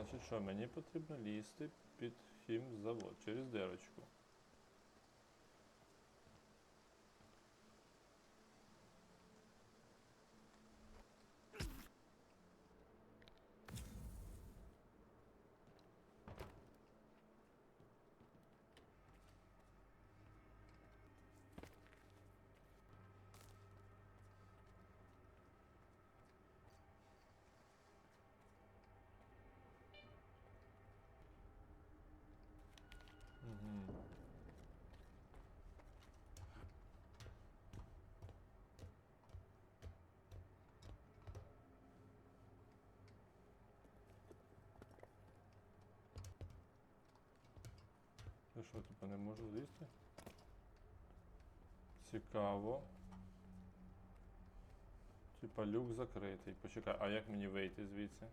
Значить, що мені потрібно лізти під хімзавод через дирочку. Я що, типу, не можу лізти? Цікаво. Типа люк закритий. Почекай, а як мені вийти звідси?